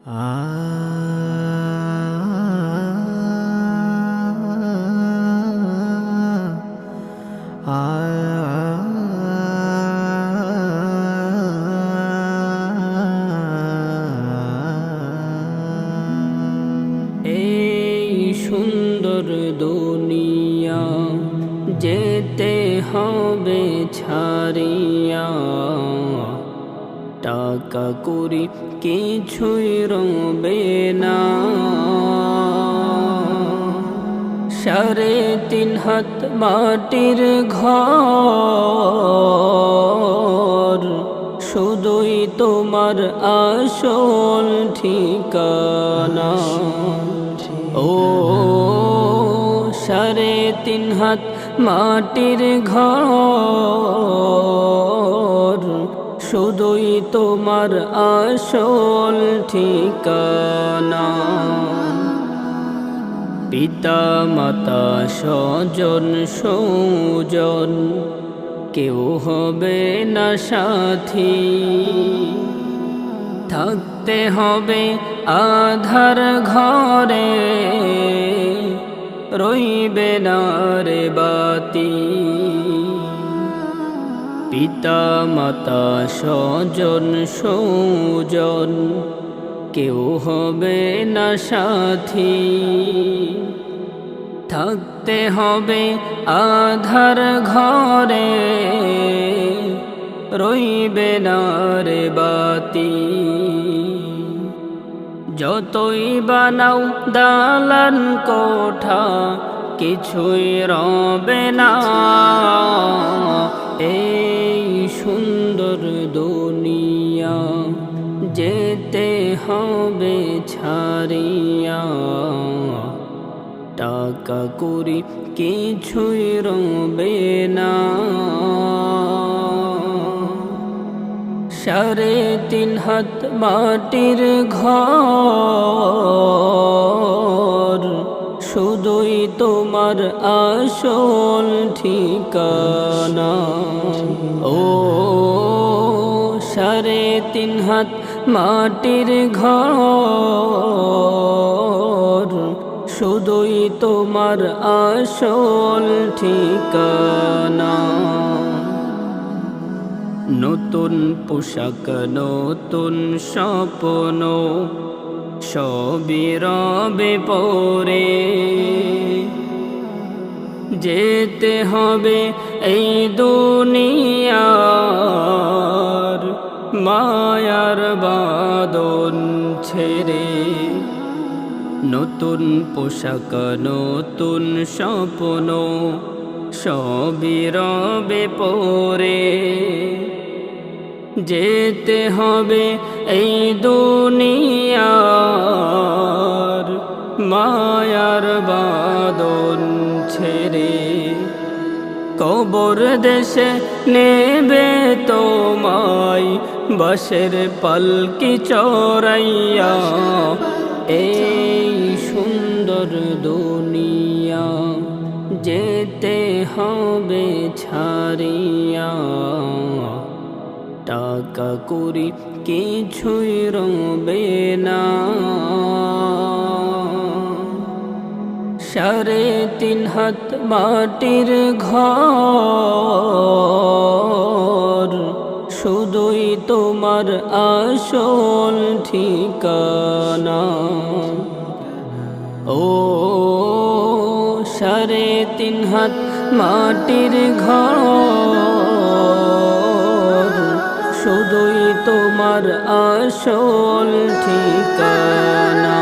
এই সুন্দর দুনিয়া যেতে হবে ছাড়িয়া। টাকা করি কিছুই রবে না। সাড়ে তিন হাত মাটির ঘর, শুধুই তোমার আসল ঠিকানা। ও সাড়ে তিন হাত মাটির ঘর শুধুই তোমার আসল ঠিকানা। পিতা, মাতা, স্বজন, সৌজন, কেউ হবে না সাথী। থাকতে হবে আধার ঘরে, রইবে না রে বাতি। পিতা মাতা স্বজন, সৌজন, কেউ হবে না সাথী। থাকতে হবে আধার ঘরে, রইবে না রে বাতি। যতই বানাও দালান কোঠা, কিছুই রবে না। এই সুন্দর দুনিয়া যেতে হবে ছাড়িয়া। টাকা করি কিছুই রবে না। সাড়ে তিন হাত মাটির ঘর শুধুই তোমার আসল ঠিকানা। ও সাড়ে তিন হাত মাটির ঘর, শুধুই তোমার আসল ঠিকানা। নতুন পোশাক, নতুন স্বপ্ন সবই রবে পরে। যেতে হবে এই দুনিয়ার মায়ার বাদন ছেড়ে। নতুন পোশাক, নতুন স্বপ্ন সবই রবে পরে। যেতে হবে এই দুনিয়ার মায়ার বাদন ছেড়ে। কবর দেশে নেবে তোমায় বাসের পালকি চড়াইয়া। এই সুন্দর দুনিয়া যেতে হবে ছাড়িয়া। টাকা করি কিছুই রবে না। সাড়ে তিন হাত মাটির ঘর, শুধুই তোমার আসল ঠিকানা। ও সাড়ে তিন হাত মাটির ঘর তোমার আসল ঠিকানা।